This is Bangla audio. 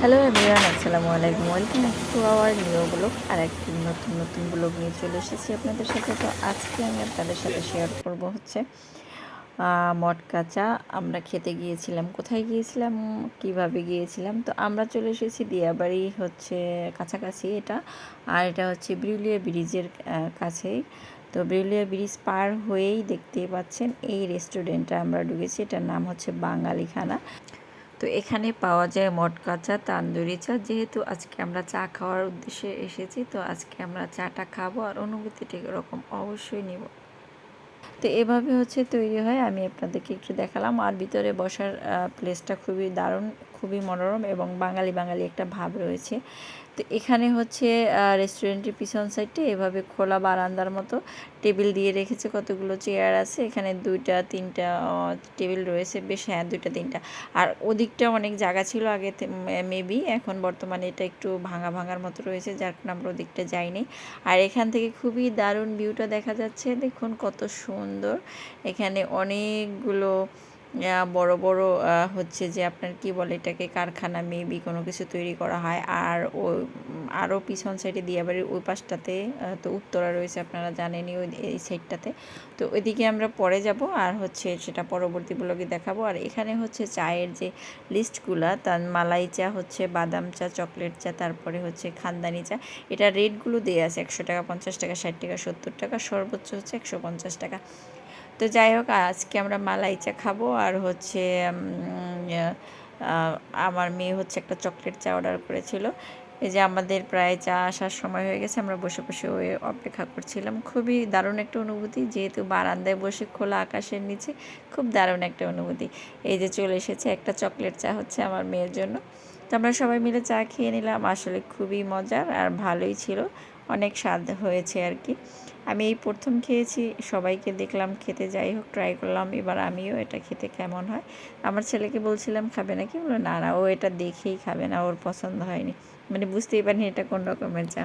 হ্যালো এভরিওয়ান আসসালামু আলাইকুম। Welcome to our new blog আর একটি নতুন নতুন ব্লগ নিয়ে চলে এসেছি আপনাদের সাথে। তো আজকে আমি আপনাদের সাথে শেয়ার করব হচ্ছে মটকা চা আমরা খেতে গিয়েছিলাম। কোথায় গিয়েছিলাম? কীভাবে গিয়েছিলাম? তো আমরা চলে এসেছি দিয়াবাড়ি হচ্ছে কাছাকাছি এটা। আর এটা হচ্ছে ব্রিউলিয়া ব্রিজের কাছেই তো ব্রিউলিয়া ব্রিজ পার হয়েই দেখতে পাচ্ছেন এই রেস্টুরেন্টটা আমরা ঢুকেছি। এটার নাম হচ্ছে বাঙালি খানা তো এখানে পাওয়া যায় মটকা চা, তান্দুরি চা। যেহেতু আজকে আমরা চা খাওয়ার উদ্দেশ্যে এসেছি, তো আজকে আমরা চাটা খাব আর অনুভূতিটা এরকম অবশ্যই নিব। তো এভাবে হচ্ছে তৈরি হয়, আমি আপনাদেরকে একটু দেখালাম। আর ভিতরে বসার প্লেসটা খুবই দারুণ। খুবই মনোরম এবং বাঙালি বাঙালি একটা ভাব রয়েছে। তো এখানে হচ্ছে রেস্টুরেন্টের পিছন সাইডে এভাবে খোলা বারান্দার মতো টেবিল দিয়ে রেখেছে কতগুলো চেয়ার আছে। এখানে দুইটা, তিনটা টেবিল রয়েছে। বেশ হ্যাঁ দুইটা, তিনটা। আর ওদিকটা অনেক জায়গা ছিল আগে মেবি এখন বর্তমানে এটা একটু ভাঙা ভাঙার মতো রয়েছে, যার কারণে আমরা ওদিকটা যাইনি। আর এখান থেকে খুবই দারুণ ভিউটা দেখা যাচ্ছে। দেখুন কত সুন্দর। এখানে অনেকগুলো বড় বড় হচ্ছে যে আপনার কি বলে এটাকে কারখানা, মেবি কোনো কিছু তৈরি করা হয়। আর ও, আরও পিছন সাইডে দিয়াবাড়ির ওই পাশটাতে তো উত্তরা রয়েছে আপনারা জানেনই ওই, এই সাইডটাতে। তো ওইদিকে আমরা পরে যাব আর হচ্ছে সেটা পরবর্তী ব্লগে দেখাবো। আর এখানে হচ্ছে চায়ের যে লিস্টগুলা, তার মালাই চা হচ্ছে, বাদাম চা, চকলেট চা, তারপরে হচ্ছে খানদানি চা। এটা রেটগুলো দেওয়া আছে একশো টাকা, পঞ্চাশ টাকা, ষাট টাকা, সত্তর টাকা, সর্বোচ্চ হচ্ছে একশো পঞ্চাশ টাকা। তো যাই হোক, আজকে আমরা মালাই চা খাব আর হচ্ছে আমার মেয়ে হচ্ছে একটা চকলেট চা অর্ডার করেছিল। এই যে আমাদের প্রায় চা আসার সময় হয়ে গেছে, আমরা বসে বসে ওই অপেক্ষা করছিলাম। খুবই দারুণ একটা অনুভূতি, যেহেতু বারান্দায় বসে খোলা আকাশের নিচে, খুব দারুণ একটা অনুভূতি। এই যে চলে এসেছে একটা চকলেট চা হচ্ছে আমার মেয়ের জন্য। তো আমরা সবাই মিলে চা খেয়ে নিলাম। আসলে খুবই মজার আর ভালোই ছিল। অনেক স্বাদ হয়েছে আর কি। আমি এই প্রথম খেয়েছি, সবাইকে দেখলাম, খেতে যাই হোক ট্রাই করলাম। এবার আমিও এটা খেতে কেমন হয়? আমার ছেলেকে বলছিলাম, খাবে না কি বলল, না না, ও এটা দেখেই খাবে না, ওর পছন্দ হয়নি। মানে বুঝতেই পারিনি এটা কোন রকমের চা।